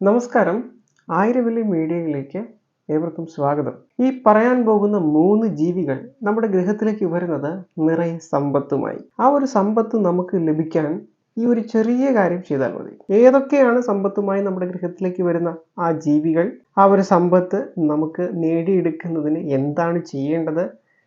നമസ്കാരം. ആയിരവില്ലി മീഡിയയിലേക്ക് ഏവർക്കും സ്വാഗതം. ഈ പറയാൻ പോകുന്ന മൂന്ന് ജീവികൾ നമ്മുടെ ഗൃഹത്തിലേക്ക് വരുന്നത് നിറയെ സമ്പത്തുമായി. ആ ഒരു സമ്പത്ത് നമുക്ക് ലഭിക്കാൻ ഈ ഒരു ചെറിയ കാര്യം ചെയ്താൽ മതി. ഏതൊക്കെയാണ് സമ്പത്തുമായി നമ്മുടെ ഗൃഹത്തിലേക്ക് വരുന്ന ആ ജീവികൾ? ആ ഒരു സമ്പത്ത് നമുക്ക് നേടിയെടുക്കുന്നതിന് എന്താണ് ചെയ്യേണ്ടത്?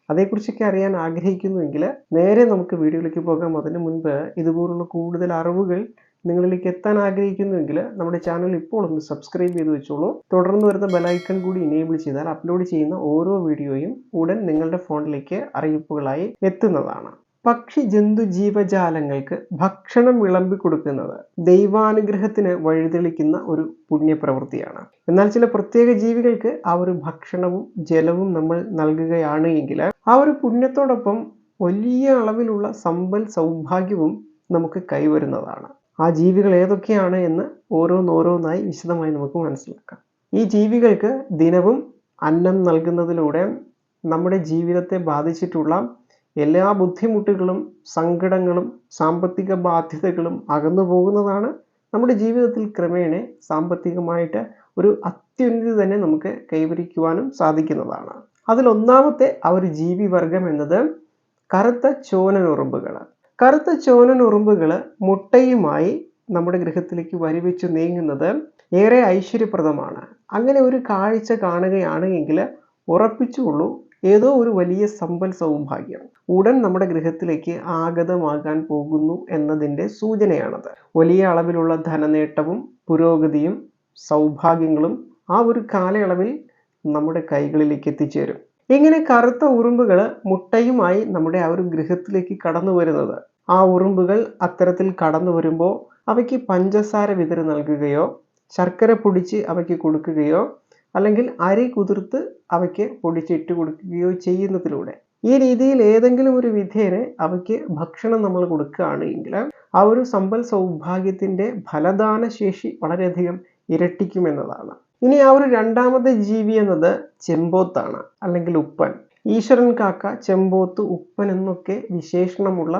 അതേക്കുറിച്ചൊക്കെ അറിയാൻ ആഗ്രഹിക്കുന്നുവെങ്കിൽ നേരെ നമുക്ക് വീഡിയോയിലേക്ക് പോകാം. അതിന് മുൻപ് ഇതുപോലുള്ള കൂടുതൽ അറിവുകൾ നിങ്ങളിലേക്ക് എത്താൻ ആഗ്രഹിക്കുന്നുവെങ്കിൽ നമ്മുടെ ചാനൽ ഇപ്പോൾ ഒന്ന് സബ്സ്ക്രൈബ് ചെയ്ത് വെച്ചോളൂ. തുടർന്ന് വരുന്ന ബെലൈക്കൺ കൂടി ഇനേബിൾ ചെയ്താൽ അപ്ലോഡ് ചെയ്യുന്ന ഓരോ വീഡിയോയും ഉടൻ നിങ്ങളുടെ ഫോണിലേക്ക് അറിയിപ്പുകളായി എത്തുന്നതാണ്. പക്ഷി ജന്തു ജീവജാലങ്ങൾക്ക് ഭക്ഷണം വിളമ്പി കൊടുക്കുന്നത് ദൈവാനുഗ്രഹത്തിന് വഴിതെളിക്കുന്ന ഒരു പുണ്യപ്രവൃത്തിയാണ്. എന്നാൽ ചില പ്രത്യേക ജീവികൾക്ക് ആ ഒരു ഭക്ഷണവും ജലവും നമ്മൾ നൽകുകയാണ് എങ്കിൽ ആ ഒരു പുണ്യത്തോടൊപ്പം വലിയ അളവിലുള്ള സമ്പൽ സൗഭാഗ്യവും നമുക്ക് കൈവരുന്നതാണ്. ആ ജീവികൾ ഏതൊക്കെയാണ് എന്ന് ഓരോന്നോരോന്നായി വിശദമായി നമുക്ക് മനസ്സിലാക്കാം. ഈ ജീവികൾക്ക് ദിനവും അന്നം നൽകുന്നതിലൂടെ നമ്മുടെ ജീവിതത്തെ ബാധിച്ചിട്ടുള്ള എല്ലാ ബുദ്ധിമുട്ടുകളും സങ്കടങ്ങളും സാമ്പത്തിക ബാധ്യതകളും അകന്നു പോകുന്നതാണ് നമ്മുടെ ജീവിതത്തിൽ ക്രമേണ സാമ്പത്തികമായിട്ട് ഒരു അത്യുന്നതി തന്നെ നമുക്ക് കൈവരിക്കുവാനും സാധിക്കുന്നതാണ്. അതിലൊന്നാമത്തെ ആ ഒരു ജീവിവർഗം എന്നത് കറുത്ത ചോനനുറുമ്പുകൾ കറുത്ത ചോനനുറുമ്പുകൾ മുട്ടയുമായി നമ്മുടെ ഗൃഹത്തിലേക്ക് വരിവെച്ച് നീങ്ങുന്നത് ഏറെ ഐശ്വര്യപ്രദമാണ്. അങ്ങനെ ഒരു കാഴ്ച കാണുകയാണ് എങ്കിൽ ഉറപ്പിച്ചുള്ളൂ ഏതോ ഒരു വലിയ സമ്പൽ സൗഭാഗ്യം. ഉടൻ നമ്മുടെ ഗൃഹത്തിലേക്ക് ആഗതമാകാൻ പോകുന്നു എന്നതിന്റെ സൂചനയാണത്. വലിയ അളവിലുള്ള ധനനേട്ടവും പുരോഗതിയും സൗഭാഗ്യങ്ങളും ആ ഒരു കാലയളവിൽ നമ്മുടെ കൈകളിലേക്ക് എത്തിച്ചേരും. ഇങ്ങനെ കറുത്ത ഉറുമ്പുകൾ മുട്ടയുമായി നമ്മുടെ ആ ഒരു ഗൃഹത്തിലേക്ക് കടന്നു വരുന്നത് ആ ഉറുമ്പുകൾ അത്തരത്തിൽ കടന്നു വരുമ്പോൾ അവയ്ക്ക് പഞ്ചസാര വിതറി നൽകുകയോ ശർക്കര പൊടിച്ച് അവയ്ക്ക് കൊടുക്കുകയോ അല്ലെങ്കിൽ അരി കുതിർത്ത് അവയ്ക്ക് പൊടിച്ചിട്ട് കൊടുക്കുകയോ ചെയ്യുന്നതിലൂടെ. ഈ രീതിയിൽ ഏതെങ്കിലും ഒരു വിധേയന് അവയ്ക്ക് ഭക്ഷണം നമ്മൾ കൊടുക്കുകയാണ് എങ്കിൽ ആ ഒരു സമ്പൽ സൗഭാഗ്യത്തിന്റെ ഫലദാന ശേഷി വളരെയധികം ഇരട്ടിക്കുമെന്നതാണ് ഇനി ആ ഒരു രണ്ടാമത്തെ ജീവി എന്നത് ചെമ്പോത്താണ് അല്ലെങ്കിൽ ഉപ്പൻ. ഈശ്വരൻ കാക്ക ചെമ്പോത്ത് ഉപ്പൻ എന്നൊക്കെ വിശേഷണമുള്ള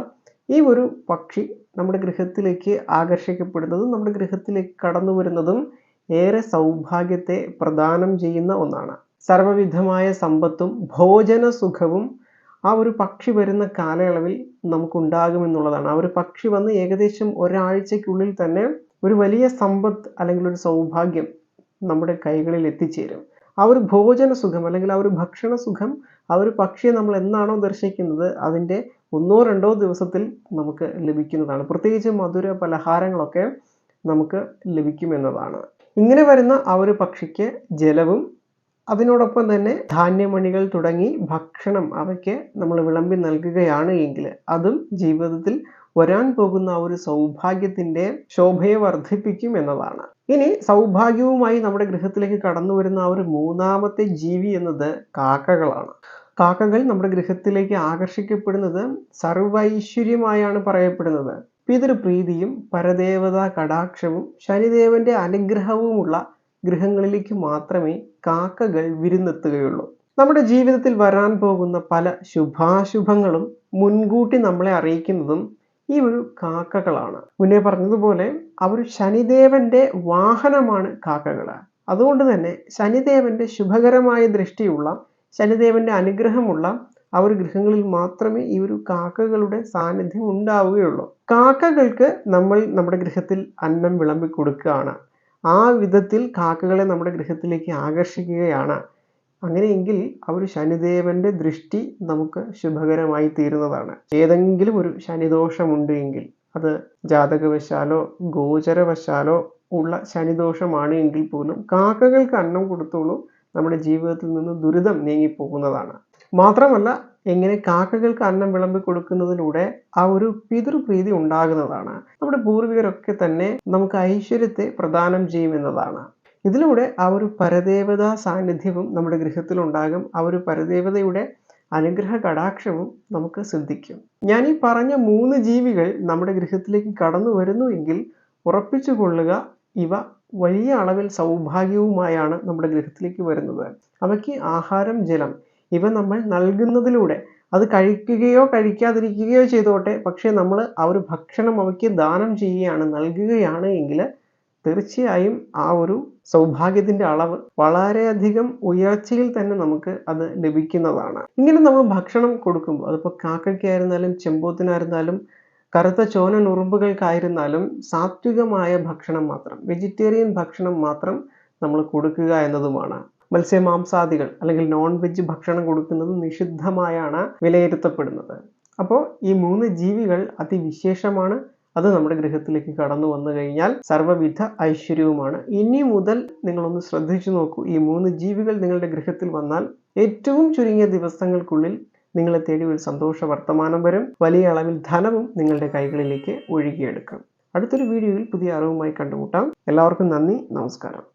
ഈ ഒരു പക്ഷി നമ്മുടെ ഗൃഹത്തിലേക്ക് ആകർഷിക്കപ്പെടുന്നതും നമ്മുടെ ഗൃഹത്തിലേക്ക് കടന്നു വരുന്നതും ഏറെ സൗഭാഗ്യത്തെ പ്രദാനം ചെയ്യുന്ന ഒന്നാണ്. സർവവിധമായ സമ്പത്തും ഭോജന സുഖവും ആ ഒരു പക്ഷി വരുന്ന കാലയളവിൽ നമുക്കുണ്ടാകുമെന്നുള്ളതാണ്. ആ ഒരു പക്ഷി വന്ന് ഏകദേശം ഒരാഴ്ചയ്ക്കുള്ളിൽ തന്നെ ഒരു വലിയ സമ്പത്ത് അല്ലെങ്കിൽ ഒരു സൗഭാഗ്യം നമ്മുടെ കൈകളിൽ എത്തിച്ചേരും. ആ ഒരു ഭോജന സുഖം അല്ലെങ്കിൽ ആ ഒരു ഭക്ഷണ സുഖം ആ ഒരു പക്ഷിയെ നമ്മൾ എന്നാണോ ദർശിക്കുന്നത് അതിന്റെ ഒന്നോ രണ്ടോ ദിവസത്തിൽ നമുക്ക് ലഭിക്കുന്നതാണ്. പ്രത്യേകിച്ച് മധുര പലഹാരങ്ങളൊക്കെ നമുക്ക് ലഭിക്കുമെന്നതാണ്. ഇങ്ങനെ വരുന്ന ആ ഒരു പക്ഷിക്ക് ജലവും അതിനോടൊപ്പം തന്നെ ധാന്യമണികൾ തുടങ്ങി ഭക്ഷണം അവയ്ക്ക് നമ്മൾ വിളമ്പി നൽകുകയാണ് എങ്കിൽ അതും ജീവിതത്തിൽ വരാൻ പോകുന്ന ആ ഒരു സൗഭാഗ്യത്തിന്റെ ശോഭയെ വർദ്ധിപ്പിക്കും എന്നതാണ്. ഇനി സൗഭാഗ്യവുമായി നമ്മുടെ ഗൃഹത്തിലേക്ക് കടന്നു വരുന്ന ആ ഒരു മൂന്നാമത്തെ ജീവി എന്നത് കാക്കകളാണ്. കാക്കകൾ നമ്മുടെ ഗൃഹത്തിലേക്ക് ആകർഷിക്കപ്പെടുന്നത് സർവൈശ്വര്യമായാണ് പറയപ്പെടുന്നത്. പിതൃപ്രീതിയും പരദേവതാ കടാക്ഷവും ശനിദേവന്റെ അനുഗ്രഹവുമുള്ള ഗൃഹങ്ങളിലേക്ക് മാത്രമേ കാക്കകൾ വിരുന്നെത്തുകയുള്ളൂ. നമ്മുടെ ജീവിതത്തിൽ വരാൻ പോകുന്ന പല ശുഭാശുഭങ്ങളും മുൻകൂട്ടി നമ്മളെ അറിയിക്കുന്നതും ഈ ഒരു കാക്കകളാണ്. മുന്നേ പറഞ്ഞതുപോലെ അവർ ശനിദേവന്റെ വാഹനമാണ് കാക്കകൾ അതുകൊണ്ട് തന്നെ ശനിദേവന്റെ ശുഭകരമായ ദൃഷ്ടിയുള്ള ശനിദേവന്റെ അനുഗ്രഹമുള്ള ആ ഒരു ഗൃഹങ്ങളിൽ മാത്രമേ ഈ ഒരു കാക്കകളുടെ സാന്നിധ്യം ഉണ്ടാവുകയുള്ളൂ. കാക്കകൾക്ക് നമ്മൾ നമ്മുടെ ഗൃഹത്തിൽ അന്നം വിളമ്പി കൊടുക്കുകയാണ്. ആ വിധത്തിൽ കാക്കകളെ നമ്മുടെ ഗൃഹത്തിലേക്ക് ആകർഷിക്കുകയാണ്. അങ്ങനെയെങ്കിൽ ആ ഒരു ശനിദേവന്റെ ദൃഷ്ടി നമുക്ക് ശുഭകരമായി തീരുന്നതാണ്. ഏതെങ്കിലും ഒരു ശനിദോഷമുണ്ട് എങ്കിൽ അത് ജാതകവശാലോ ഗോചരവശാലോ ഉള്ള ശനിദോഷമാണ് എങ്കിൽ പോലും കാക്കകൾക്ക് അന്നം കൊടുത്തോളൂ. നമ്മുടെ ജീവിതത്തിൽ നിന്ന് ദുരിതം നീങ്ങിപ്പോകുന്നതാണ്. മാത്രമല്ല എങ്ങനെ കാക്കകൾക്ക് അന്നം വിളമ്പി കൊടുക്കുന്നതിലൂടെ ആ ഒരു പിതൃപ്രീതി ഉണ്ടാകുന്നതാണ്. നമ്മുടെ പൂർവികരൊക്കെ തന്നെ നമുക്ക് ഐശ്വര്യത്തെ പ്രദാനം ചെയ്യുമെന്നതാണ്. ഇതിലൂടെ ആ ഒരു പരദേവതാ സാന്നിധ്യവും നമ്മുടെ ഗൃഹത്തിൽ ഉണ്ടാകും ആ ഒരു പരദേവതയുടെ അനുഗ്രഹ കടാക്ഷവും നമുക്ക് സിദ്ധിക്കും. ഞാൻ ഈ പറഞ്ഞ മൂന്ന് ജീവികൾ നമ്മുടെ ഗൃഹത്തിലേക്ക് കടന്നു വരുന്നു എങ്കിൽ ഉറപ്പിച്ചു കൊള്ളുക ഇവ വലിയ അളവിൽ സൗഭാഗ്യവുമായാണ് നമ്മുടെ ഗൃഹത്തിലേക്ക് വരുന്നത്. അവയ്ക്ക് ആഹാരം ജലം ഇവ നമ്മൾ നൽകുന്നതിലൂടെ അത് കഴിക്കുകയോ കഴിക്കാതിരിക്കുകയോ ചെയ്തോട്ടെ. പക്ഷേ നമ്മൾ ആ ഒരു ഭക്ഷണം അവയ്ക്ക് ദാനം ചെയ്യുകയാണ് നൽകുകയാണ് എങ്കിൽ തീർച്ചയായും ആ ഒരു സൗഭാഗ്യത്തിന്റെ അളവ് വളരെയധികം ഉയർച്ചയിൽ തന്നെ നമുക്ക് അത് ലഭിക്കുന്നതാണ്. ഇങ്ങനെ നമ്മൾ ഭക്ഷണം കൊടുക്കുമ്പോൾ അതിപ്പോൾ കാക്കയ്ക്കായിരുന്നാലും ചെമ്പോത്തിനായിരുന്നാലും കറുത്ത ചോന നുറുമ്പുകൾക്കായിരുന്നാലും സാത്വികമായ ഭക്ഷണം മാത്രം വെജിറ്റേറിയൻ ഭക്ഷണം മാത്രം നമ്മൾ കൊടുക്കുക എന്നതുമാണ്. മത്സ്യമാംസാദികൾ അല്ലെങ്കിൽ നോൺ വെജ് ഭക്ഷണം കൊടുക്കുന്നത് നിഷിദ്ധമായാണ് വിലയിരുത്തപ്പെടുന്നത്. അപ്പോൾ ഈ മൂന്ന് ജീവികൾ അതിവിശേഷമാണ്. അത് നമ്മുടെ ഗൃഹത്തിലേക്ക് കടന്നു വന്നു കഴിഞ്ഞാൽ സർവവിധ ഐശ്വര്യവുമാണ്. ഇനി മുതൽ നിങ്ങളൊന്ന് ശ്രദ്ധിച്ചു നോക്കൂ. ഈ മൂന്ന് ജീവികൾ നിങ്ങളുടെ ഗൃഹത്തിൽ വന്നാൽ ഏറ്റവും ചുരുങ്ങിയ ദിവസങ്ങൾക്കുള്ളിൽ നിങ്ങളെ തേടി ഒരു സന്തോഷ വർത്തമാനം വരും. വലിയ അളവിൽ ധനവും നിങ്ങളുടെ കൈകളിലേക്ക് ഒഴുകിയെടുക്കും. അടുത്തൊരു വീഡിയോയിൽ പുതിയ അറിവുമായി കണ്ടുമുട്ടാം. എല്ലാവർക്കും നന്ദി. നമസ്കാരം.